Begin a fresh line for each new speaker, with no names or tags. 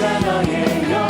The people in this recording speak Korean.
가 너의 영